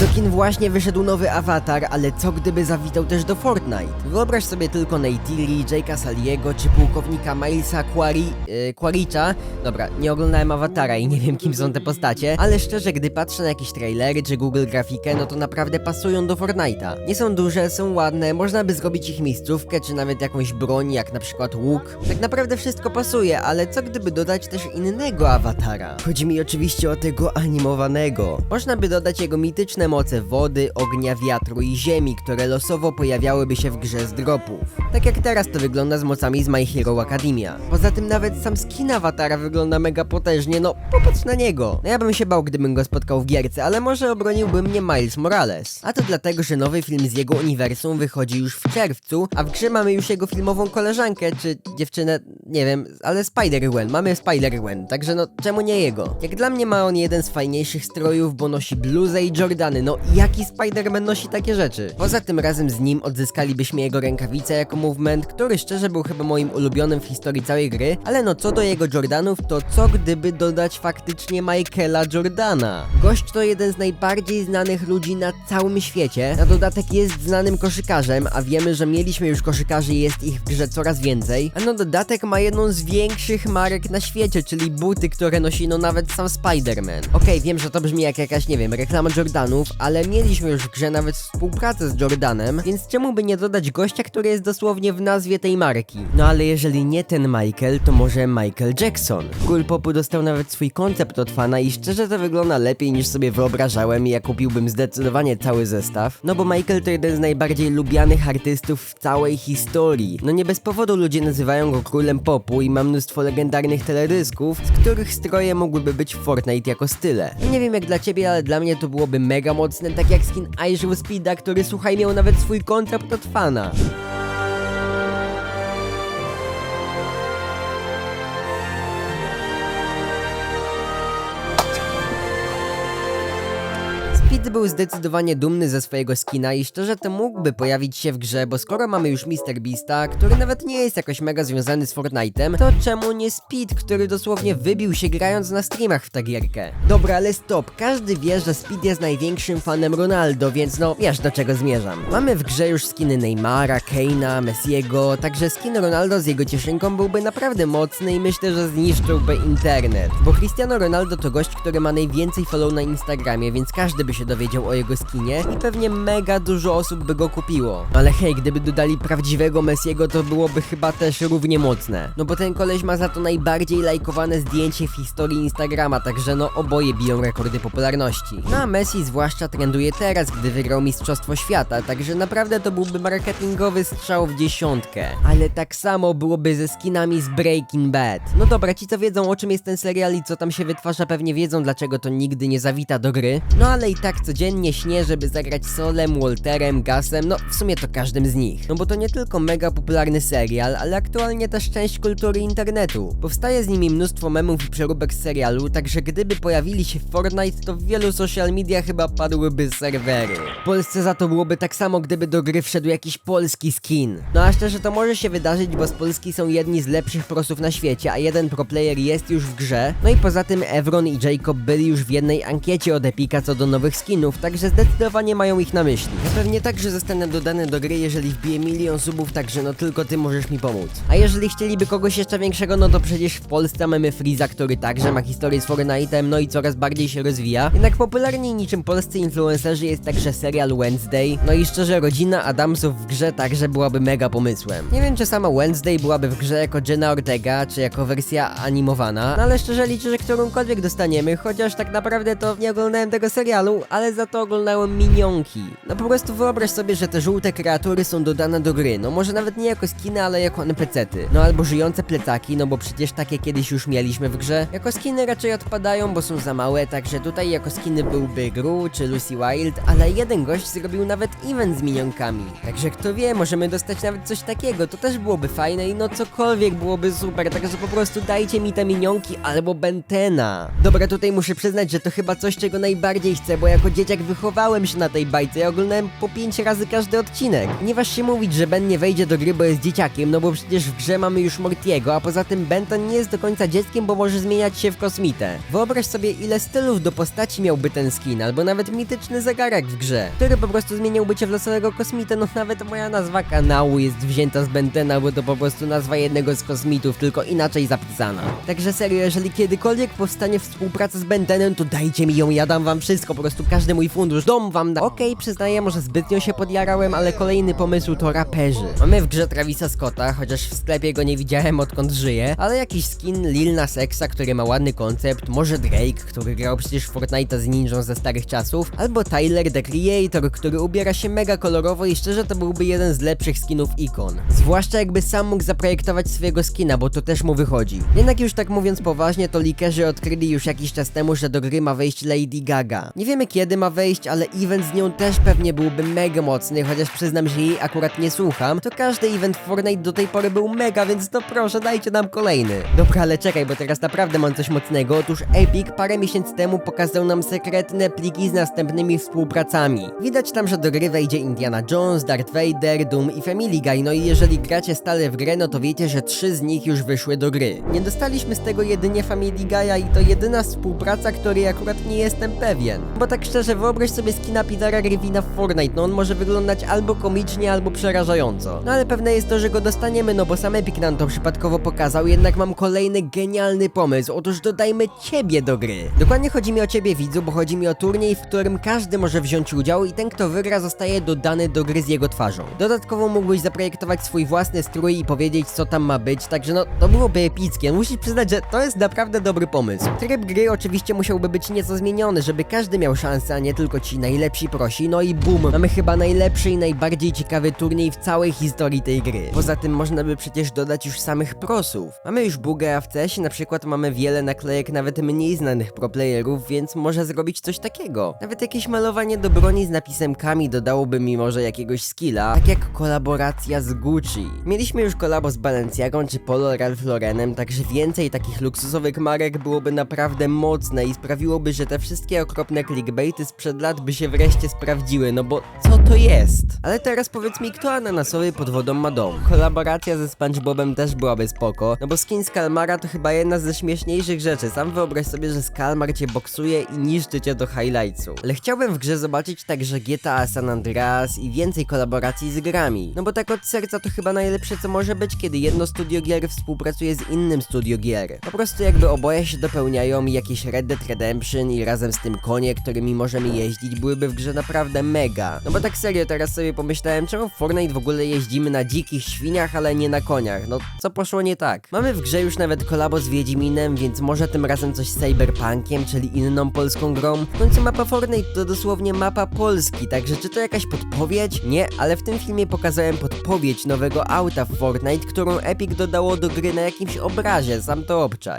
Do kin właśnie wyszedł nowy awatar, ale co gdyby zawitał też do Fortnite? Wyobraź sobie tylko Neytiri, Jake'a Saliego czy pułkownika Milesa Quari... Yy, Quaritcha. Dobra, nie oglądałem awatara i nie wiem kim są te postacie, ale szczerze, gdy patrzę na jakieś trailery czy Google grafikę, no to naprawdę pasują do Fortnite'a. Nie są duże, są ładne, można by zrobić ich miejscówkę czy nawet jakąś broń, jak na przykład łuk. Tak naprawdę wszystko pasuje, ale co gdyby dodać też innego awatara? Chodzi mi oczywiście o tego animowanego. Można by dodać jego mityczne moce wody, ognia, wiatru i ziemi, które losowo pojawiałyby się w grze z dropów. Tak jak teraz to wygląda z mocami z My Hero Academia. Poza tym nawet sam skin awatara wygląda mega potężnie, no popatrz na niego. No ja bym się bał, gdybym go spotkał w gierce, ale może obroniłby mnie Miles Morales. A to dlatego, że nowy film z jego uniwersum wychodzi już w czerwcu, a w grze mamy już jego filmową koleżankę, czy dziewczynę, nie wiem, ale Spider-Gwen, mamy Spider-Gwen, także no czemu nie jego? Jak dla mnie ma on jeden z fajniejszych strojów, bo nosi bluzę i Jordany, no jaki Spider-Man nosi takie rzeczy? Poza tym razem z nim odzyskalibyśmy jego rękawice jako movement, który szczerze był chyba moim ulubionym w historii całej gry, ale no co do jego Jordanów, to co gdyby dodać faktycznie Michaela Jordana? Gość to jeden z najbardziej znanych ludzi na całym świecie, na dodatek jest znanym koszykarzem, a wiemy, że mieliśmy już koszykarzy jest ich w grze coraz więcej, a na dodatek ma jedną z większych marek na świecie, czyli buty, które nosi no nawet sam Spider-Man. Okej, wiem, że to brzmi jak jakaś, nie wiem, reklama Jordanów, ale mieliśmy już w grze nawet współpracę z Jordanem, więc czemu by nie dodać gościa, który jest dosłownie w nazwie tej marki? No ale jeżeli nie ten Michael, to może Michael Jackson. Cool Popu dostał nawet swój koncept od fana i szczerze to wygląda lepiej niż sobie wyobrażałem i ja kupiłbym zdecydowanie cały zestaw. No bo Michael to jeden z najbardziej lubianych artystów w całej historii. No nie bez powodu ludzie nazywają go królem popu i ma mnóstwo legendarnych teledysków, z których stroje mogłyby być w Fortnite jako style. Nie wiem jak dla ciebie, ale dla mnie to byłoby mega mocne, tak jak skin Aisha Speeda, który słuchaj miał nawet swój koncept od fana. Speed był zdecydowanie dumny ze swojego skina i szczerze to mógłby pojawić się w grze, bo skoro mamy już Mr. Beasta, który nawet nie jest jakoś mega związany z Fortnite'em, to czemu nie Speed, który dosłownie wybił się grając na streamach w tę gierkę? Dobra, ale stop, każdy wie, że Speed jest największym fanem Ronaldo, więc no wiesz do czego zmierzam. Mamy w grze już skiny Neymara, Keina, Messiego, także skin Ronaldo z jego cieszynką byłby naprawdę mocny i myślę, że zniszczyłby internet. Bo Cristiano Ronaldo to gość, który ma najwięcej follow na Instagramie, więc każdy by się dowiedział o jego skinie i pewnie mega dużo osób by go kupiło. Ale hej, gdyby dodali prawdziwego Messiego, to byłoby chyba też równie mocne. No bo ten koleś ma za to najbardziej lajkowane zdjęcie w historii Instagrama, także no oboje biją rekordy popularności. No a Messi zwłaszcza trenduje teraz, gdy wygrał Mistrzostwo Świata, także naprawdę to byłby marketingowy strzał w dziesiątkę. Ale tak samo byłoby ze skinami z Breaking Bad. No dobra, ci co wiedzą o czym jest ten serial i co tam się wytwarza pewnie wiedzą dlaczego to nigdy nie zawita do gry. No ale i tak codziennie śnię, żeby zagrać Solem, Walterem, Gasem, no w sumie to każdym z nich. No bo to nie tylko mega popularny serial, ale aktualnie też część kultury internetu. Powstaje z nimi mnóstwo memów i przeróbek z serialu, także gdyby pojawili się w Fortnite, to w wielu social media chyba padłyby serwery. W Polsce za to byłoby tak samo, gdyby do gry wszedł jakiś polski skin. No a szczerze to może się wydarzyć, bo z Polski są jedni z lepszych prosów na świecie, a jeden pro player jest już w grze. No i poza tym Evron i Jacob byli już w jednej ankiecie od Epika co do nowych skinów, także zdecydowanie mają ich na myśli. Ja pewnie także zostanę dodany do gry, jeżeli wbije milion subów, także no tylko ty możesz mi pomóc. A jeżeli chcieliby kogoś jeszcze większego, no to przecież w Polsce mamy Freeza, który także ma historię z Fortnite'em, no i coraz bardziej się rozwija. Jednak popularni niczym polscy influencerzy jest także serial Wednesday, no i szczerze rodzina Adamsów w grze także byłaby mega pomysłem. Nie wiem czy sama Wednesday byłaby w grze jako Jenna Ortega, czy jako wersja animowana, no ale szczerze liczę, że którąkolwiek dostaniemy, chociaż tak naprawdę to nie oglądałem tego serialu, ale za to oglądałem minionki. No po prostu wyobraź sobie, że te żółte kreatury są dodane do gry, no może nawet nie jako skiny, ale jako NPC-ty. No albo żyjące plecaki, no bo przecież takie kiedyś już mieliśmy w grze. Jako skiny raczej odpadają, bo są za małe, także tutaj jako skiny byłby Gru czy Lucy Wild, ale jeden gość zrobił nawet event z minionkami. Także kto wie, możemy dostać nawet coś takiego, to też byłoby fajne i no cokolwiek byłoby super, także po prostu dajcie mi te minionki albo Bentena. Dobra, tutaj muszę przyznać, że to chyba coś, czego najbardziej chcę, bo jak dzieciak wychowałem się na tej bajce, ja oglądałem po 5 razy każdy odcinek. Nie waż się mówić, że Ben nie wejdzie do gry, bo jest dzieciakiem, no bo przecież w grze mamy już Mortiego, a poza tym Ben to nie jest do końca dzieckiem, bo może zmieniać się w kosmitę. Wyobraź sobie ile stylów do postaci miałby ten skin, albo nawet mityczny zegarek w grze, który po prostu zmieniałby cię w losowego kosmitę, no nawet moja nazwa kanału jest wzięta z Bentena, bo to po prostu nazwa jednego z kosmitów, tylko inaczej zapisana. Także serio, jeżeli kiedykolwiek powstanie współpraca z Bentenem, to dajcie mi ją, ja dam wam wszystko, po prostu każdy mój fundusz, dom wam da. Okej, przyznaję, może zbytnio się podjarałem, ale kolejny pomysł to raperzy. Mamy w grze Travisa Scotta, chociaż w sklepie go nie widziałem odkąd żyje, ale jakiś skin Lil Nas Xa, który ma ładny koncept, może Drake, który grał przecież Fortnite'a z ninją ze starych czasów, albo Tyler the Creator, który ubiera się mega kolorowo i szczerze to byłby jeden z lepszych skinów ikon. Zwłaszcza jakby sam mógł zaprojektować swojego skina, bo to też mu wychodzi. Jednak już tak mówiąc poważnie, to likerzy odkryli już jakiś czas temu, że do gry ma wejść Lady Gaga. Nie wiemy kiedy ma wejść, ale event z nią też pewnie byłby mega mocny, chociaż przyznam, że jej akurat nie słucham, to każdy event Fortnite do tej pory był mega, więc no proszę, dajcie nam kolejny. Dobra, ale czekaj, bo teraz naprawdę mam coś mocnego. Otóż Epic parę miesięcy temu pokazał nam sekretne pliki z następnymi współpracami. Widać tam, że do gry wejdzie Indiana Jones, Darth Vader, Doom i Family Guy, no i jeżeli gracie stale w grę, no to wiecie, że trzy z nich już wyszły do gry. Nie dostaliśmy z tego jedynie Family Guy'a i to jedyna współpraca, której akurat nie jestem pewien. Bo tak szczerze, wyobraź sobie skina Petera Griffina w Fortnite, no on może wyglądać albo komicznie, albo przerażająco. No ale pewne jest to, że go dostaniemy, no bo sam Epic nam to przypadkowo pokazał, jednak mam kolejny genialny pomysł. Otóż dodajmy ciebie do gry. Dokładnie chodzi mi o ciebie widzu, bo chodzi mi o turniej, w którym każdy może wziąć udział i ten kto wygra zostaje dodany do gry z jego twarzą. Dodatkowo mógłbyś zaprojektować swój własny strój i powiedzieć co tam ma być, także no to byłoby epickie. Musisz przyznać, że to jest naprawdę dobry pomysł. Tryb gry oczywiście musiałby być nieco zmieniony, żeby każdy miał szansę, a nie tylko ci najlepsi prosi. No i bum, mamy chyba najlepszy i najbardziej ciekawy turniej w całej historii tej gry. Poza tym można by przecież dodać już samych prosów. Mamy już bugę, a w CS-ie na przykład mamy wiele naklejek nawet mniej znanych proplayerów, więc może zrobić coś takiego. Nawet jakieś malowanie do broni z napisem Kami dodałoby mi może jakiegoś skilla, tak jak kolaboracja z Gucci. Mieliśmy już kolabo z Balenciagą czy Polo Ralph Laurenem, także więcej takich luksusowych marek byłoby naprawdę mocne i sprawiłoby, że te wszystkie okropne clickbaity sprzed lat by się wreszcie sprawdziły, no bo co to jest? Ale teraz powiedz mi, kto ananasowy pod wodą ma dom? Kolaboracja ze SpongeBobem też byłaby spoko, no bo skin z Kalmara to chyba jedna ze śmieszniejszych rzeczy. Sam wyobraź sobie, że Skalmar cię boksuje i niszczy cię do highlightsu. Ale chciałbym w grze zobaczyć także GTA San Andreas i więcej kolaboracji z grami. No bo tak od serca to chyba najlepsze co może być, kiedy jedno studio gier współpracuje z innym studio gier. Po prostu jakby oboje się dopełniają jakieś Red Dead Redemption i razem z tym konie, którymi możemy jeździć byłyby w grze naprawdę mega. No bo tak serio teraz sobie pomyślałem, czemu w Fortnite w ogóle jeździmy na dzikich świniach, ale nie na koniach. No co poszło nie tak? Mamy w grze już nawet kolabo z Wiedźminem, więc może tym razem coś z Cyberpunkiem, czyli inną polską grą. W końcu mapa Fortnite to dosłownie mapa Polski, także czy to jakaś podpowiedź? Nie, ale w tym filmie pokazałem podpowiedź nowego auta w Fortnite, którą Epic dodało do gry na jakimś obrazie, sam to obczaj.